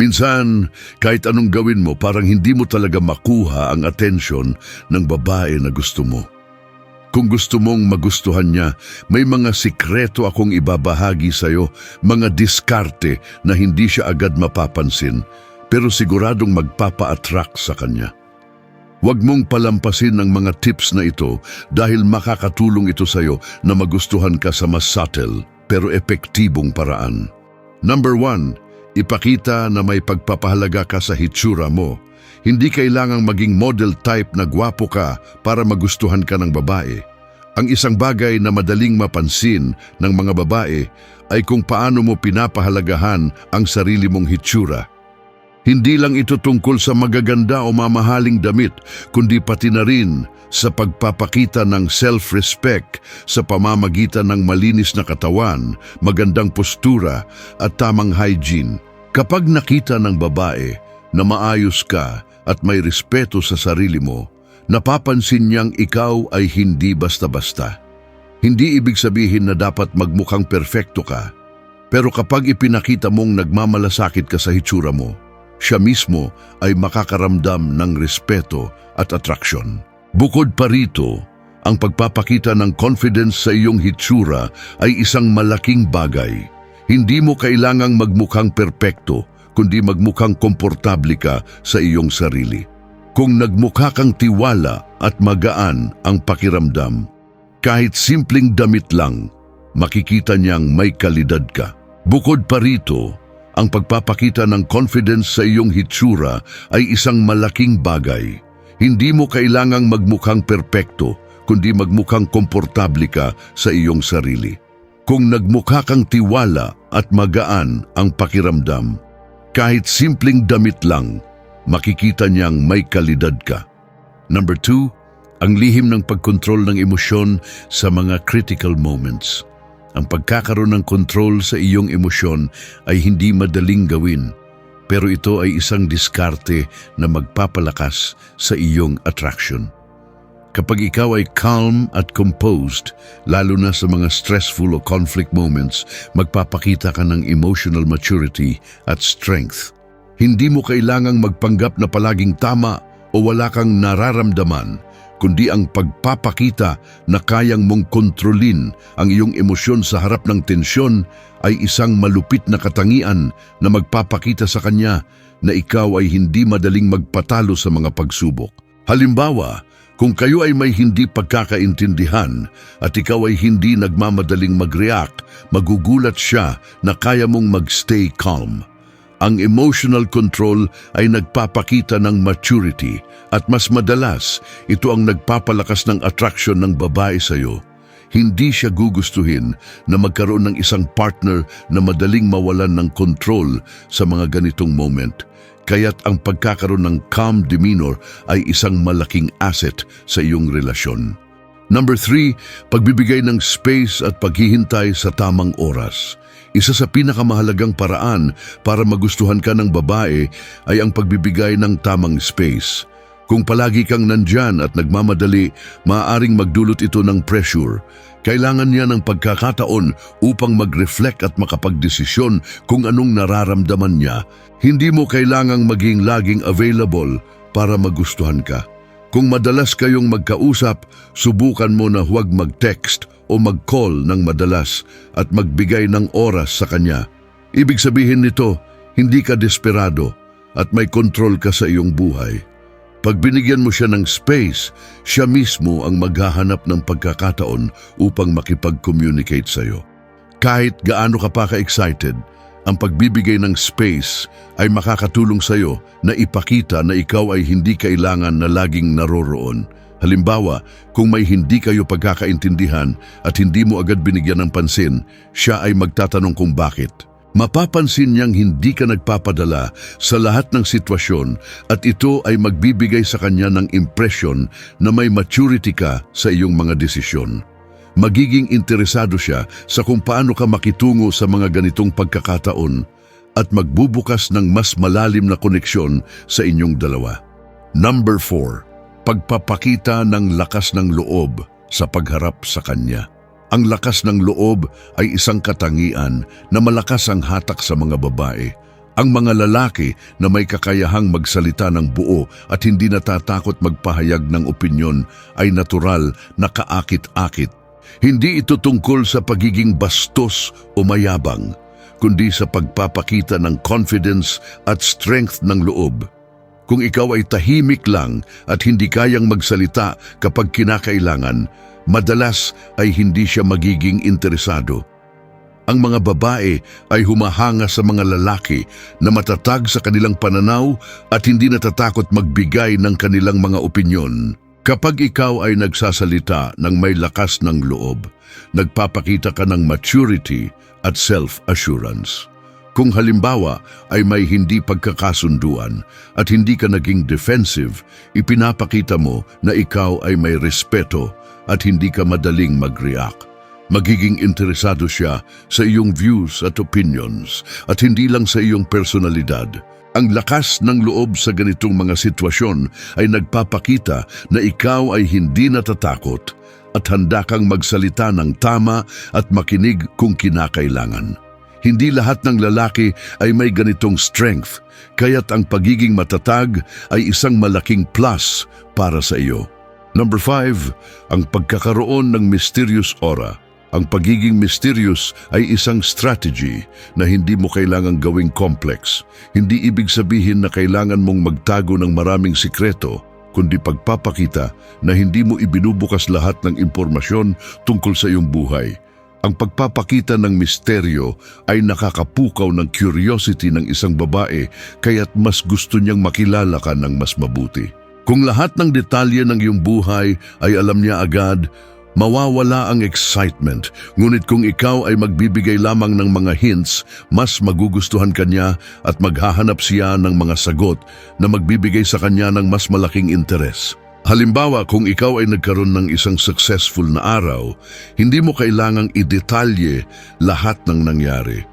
Minsan, kahit anong gawin mo, parang hindi mo talaga makuha ang atensyon ng babae na gusto mo. Kung gusto mong magustuhan niya, may mga sikreto akong ibabahagi sa'yo, mga diskarte na hindi siya agad mapapansin, pero siguradong magpapa-attract sa kanya. Huwag mong palampasin ang mga tips na ito dahil makakatulong ito sa'yo na magustuhan ka sa mas subtle pero epektibong paraan. Number one, ipakita na may pagpapahalaga ka sa hitsura mo. Hindi kailangang maging model type na gwapo ka para magustuhan ka ng babae. Ang isang bagay na madaling mapansin ng mga babae ay kung paano mo pinapahalagahan ang sarili mong hitsura. Hindi lang ito tungkol sa magaganda o mamahaling damit, kundi pati na rin sa pagpapakita ng self-respect sa pamamagitan ng malinis na katawan, magandang postura at tamang hygiene. Kapag nakita ng babae na maayos ka at may respeto sa sarili mo, napapansin niyang ikaw ay hindi basta-basta. Hindi ibig sabihin na dapat magmukhang perpekto ka, pero kapag ipinakita mong nagmamalasakit ka sa hitsura mo, siya mismo ay makakaramdam ng respeto at atraksyon. Bukod pa rito, ang pagpapakita ng confidence sa iyong hitsura ay isang malaking bagay. Hindi mo kailangang magmukhang perpekto, kundi magmukhang komportable ka sa iyong sarili. Kung nagmukha kang tiwala at magaan ang pakiramdam, kahit simpleng damit lang, makikita niyang may kalidad ka. Bukod pa rito, ang pagpapakita ng confidence sa iyong hitsura ay isang malaking bagay. Hindi mo kailangang magmukhang perpekto, kundi magmukhang komportable ka sa iyong sarili. Kung nagmukha kang tiwala at magaan ang pakiramdam, kahit simpleng damit lang, makikita niyang may kalidad ka. Number two, ang lihim ng pagkontrol ng emosyon sa mga critical moments. Ang pagkakaroon ng kontrol sa iyong emosyon ay hindi madaling gawin, pero ito ay isang diskarte na magpapalakas sa iyong attraction. Kapag ikaw ay calm at composed, lalo na sa mga stressful o conflict moments, magpapakita ka ng emotional maturity at strength. Hindi mo kailangang magpanggap na palaging tama o wala kang nararamdaman, kundi ang pagpapakita na kayang mong kontrolin ang iyong emosyon sa harap ng tensyon ay isang malupit na katangian na magpapakita sa kanya na ikaw ay hindi madaling magpatalo sa mga pagsubok. Halimbawa, kung kayo ay may hindi pagkakaintindihan at ikaw ay hindi nagmamadaling mag-react, magugulat siya na kaya mong magstay calm. Ang emotional control ay nagpapakita ng maturity at mas madalas ito ang nagpapalakas ng attraction ng babae sa iyo. Hindi siya gugustuhin na magkaroon ng isang partner na madaling mawalan ng control sa mga ganitong moment. Kaya't ang pagkakaroon ng calm demeanor ay isang malaking asset sa iyong relasyon. Number three, pagbibigay ng space at paghihintay sa tamang oras. Isa sa pinakamahalagang paraan para magustuhan ka ng babae ay ang pagbibigay ng tamang space. Kung palagi kang nandyan at nagmamadali, maaaring magdulot ito ng pressure. Kailangan niya ng pagkakataon upang mag-reflect at makapagdesisyon kung anong nararamdaman niya. Hindi mo kailangang maging laging available para magustuhan ka. Kung madalas kayong magkausap, subukan mo na huwag mag-text o mag-call ng madalas at magbigay ng oras sa kanya. Ibig sabihin nito, hindi ka desperado at may control ka sa iyong buhay. Pag binigyan mo siya ng space, siya mismo ang maghahanap ng pagkakataon upang makipag-communicate sa iyo. Kahit gaano ka pa ka-excited, ang pagbibigay ng space ay makakatulong sa iyo na ipakita na ikaw ay hindi kailangan na laging naroroon. Halimbawa, kung may hindi kayo pagkakaintindihan at hindi mo agad binigyan ng pansin, siya ay magtatanong kung bakit. Mapapansin niyang hindi ka nagpapadala sa lahat ng sitwasyon at ito ay magbibigay sa kanya ng impression na may maturity ka sa iyong mga desisyon. Magiging interesado siya sa kung paano ka makitungo sa mga ganitong pagkakataon at magbubukas ng mas malalim na koneksyon sa inyong dalawa. Number 4. Pagpapakita ng lakas ng loob sa pagharap sa kanya. Ang lakas ng loob ay isang katangian na malakas ang hatak sa mga babae. Ang mga lalaki na may kakayahang magsalita ng buo at hindi natatakot magpahayag ng opinyon ay natural na kaakit-akit. Hindi ito tungkol sa pagiging bastos o mayabang, kundi sa pagpapakita ng confidence at strength ng loob. Kung ikaw ay tahimik lang at hindi kayang magsalita kapag kinakailangan, madalas ay hindi siya magiging interesado. Ang mga babae ay humahanga sa mga lalaki na matatag sa kanilang pananaw at hindi natatakot magbigay ng kanilang mga opinyon. Kapag ikaw ay nagsasalita ng may lakas ng loob, nagpapakita ka ng maturity at self-assurance. Kung halimbawa ay may hindi pagkakasunduan at hindi ka naging defensive, ipinapakita mo na ikaw ay may respeto at hindi ka madaling mag-react. Magiging interesado siya sa iyong views at opinions at hindi lang sa iyong personalidad. Ang lakas ng loob sa ganitong mga sitwasyon ay nagpapakita na ikaw ay hindi natatakot at handa kang magsalita ng tama at makinig kung kinakailangan. Hindi lahat ng lalaki ay may ganitong strength, kaya't ang pagiging matatag ay isang malaking plus para sa iyo. Number 5, ang pagkakaroon ng mysterious aura. Ang pagiging mysterious ay isang strategy na hindi mo kailangang gawing complex. Hindi ibig sabihin na kailangan mong magtago ng maraming sikreto, kundi pagpapakita na hindi mo ibinubukas lahat ng impormasyon tungkol sa iyong buhay. Ang pagpapakita ng misteryo ay nakakapukaw ng curiosity ng isang babae kaya't mas gusto niyang makilala ka ng mas mabuti. Kung lahat ng detalye ng iyong buhay ay alam niya agad, mawawala ang excitement. Ngunit kung ikaw ay magbibigay lamang ng mga hints, mas magugustuhan kanya at maghahanap siya ng mga sagot na magbibigay sa kanya ng mas malaking interes. Halimbawa, kung ikaw ay nagkaroon ng isang successful na araw, hindi mo kailangang idetalye lahat ng nangyari.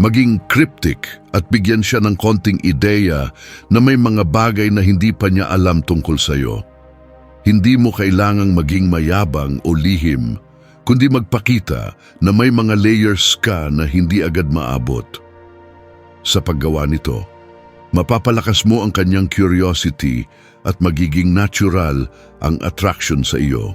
Maging cryptic at bigyan siya ng konting ideya na may mga bagay na hindi pa niya alam tungkol sa iyo. Hindi mo kailangang maging mayabang o lihim, kundi magpakita na may mga layers ka na hindi agad maabot. Sa paggawa nito, mapapalakas mo ang kanyang curiosity at magiging natural ang attraction sa iyo.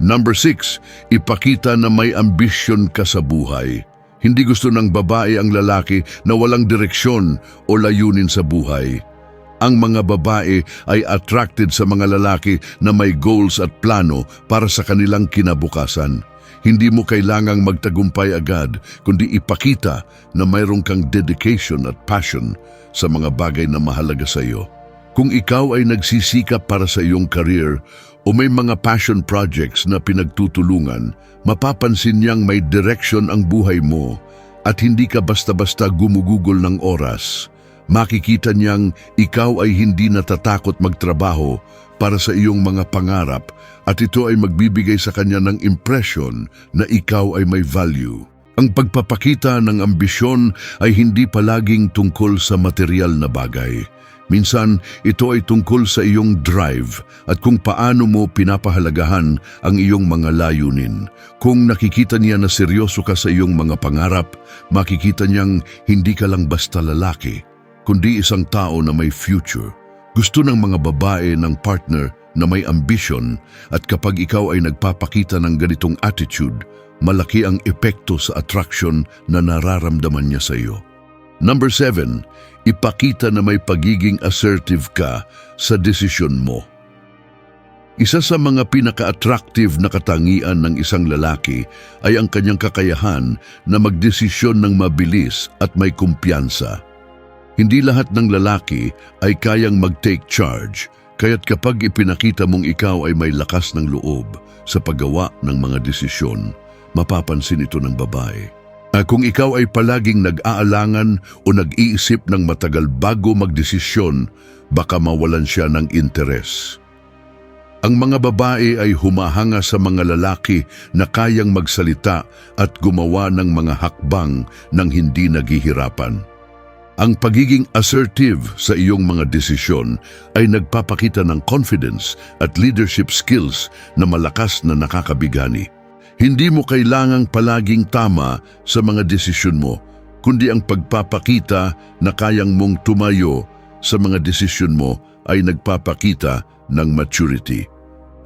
Number 6, ipakita na may ambisyon ka sa buhay. Hindi gusto ng babae ang lalaki na walang direksyon o layunin sa buhay. Ang mga babae ay attracted sa mga lalaki na may goals at plano para sa kanilang kinabukasan. Hindi mo kailangang magtagumpay agad, kundi ipakita na mayroon kang dedication at passion sa mga bagay na mahalaga sa iyo. Kung ikaw ay nagsisikap para sa iyong career o may mga passion projects na pinagtutulungan, mapapansin niyang may direction ang buhay mo at hindi ka basta-basta gumugugol ng oras. Makikita niyang ikaw ay hindi natatakot magtrabaho para sa iyong mga pangarap at ito ay magbibigay sa kanya ng impression na ikaw ay may value. Ang pagpapakita ng ambisyon ay hindi palaging tungkol sa material na bagay. Minsan, ito ay tungkol sa iyong drive at kung paano mo pinapahalagahan ang iyong mga layunin. Kung nakikita niya na seryoso ka sa iyong mga pangarap, makikita niyang hindi ka lang basta lalaki, kundi isang tao na may future. Gusto ng mga babae ng partner na may ambition at kapag ikaw ay nagpapakita ng ganitong attitude, malaki ang epekto sa attraction na nararamdaman niya sa iyo. Number 7, ipakita na may pagiging assertive ka sa desisyon mo. Isa sa mga pinaka-attractive na katangian ng isang lalaki ay ang kanyang kakayahan na magdesisyon ng mabilis at may kumpiyansa. Hindi lahat ng lalaki ay kayang mag-take charge, kaya't kapag ipinakita mong ikaw ay may lakas ng loob sa paggawa ng mga desisyon, mapapansin ito ng babae. Ah, kung ikaw ay palaging nag-aalangan o nag-iisip ng matagal bago magdesisyon, baka mawalan siya ng interes. Ang mga babae ay humahanga sa mga lalaki na kayang magsalita at gumawa ng mga hakbang nang hindi naghihirapan. Ang pagiging assertive sa iyong mga desisyon ay nagpapakita ng confidence at leadership skills na malakas na nakakabigani. Hindi mo kailangang palaging tama sa mga desisyon mo. kundi ang pagpapakita na kayang mong tumayo sa mga desisyon mo ay nagpapakita ng maturity.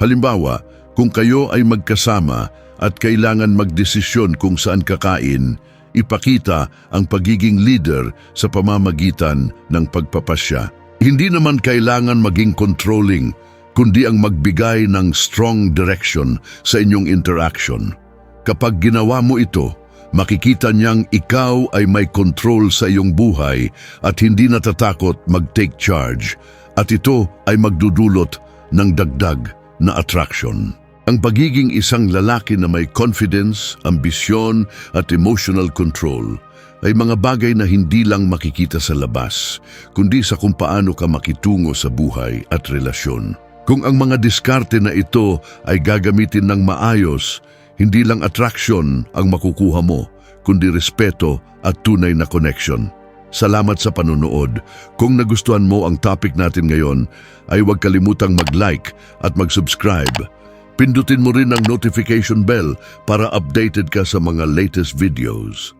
Halimbawa, kung kayo ay magkasama at kailangan magdesisyon kung saan kakain, ipakita ang pagiging leader sa pamamagitan ng pagpapasya. Hindi naman kailangan maging controlling, kundi ang magbigay ng strong direction sa inyong interaction. Kapag ginawa mo ito, makikita niyang ikaw ay may control sa iyong buhay at hindi natatakot mag-take charge at ito ay magdudulot ng dagdag na attraction. Ang pagiging isang lalaki na may confidence, ambisyon at emotional control ay mga bagay na hindi lang makikita sa labas, kundi sa kung paano ka makitungo sa buhay at relasyon. Kung ang mga diskarte na ito ay gagamitin ng maayos, hindi lang attraction ang makukuha mo, kundi respeto at tunay na connection. Salamat sa panunood. Kung nagustuhan mo ang topic natin ngayon, ay huwag kalimutang mag-like at mag-subscribe. Pindutin mo rin ang notification bell para updated ka sa mga latest videos.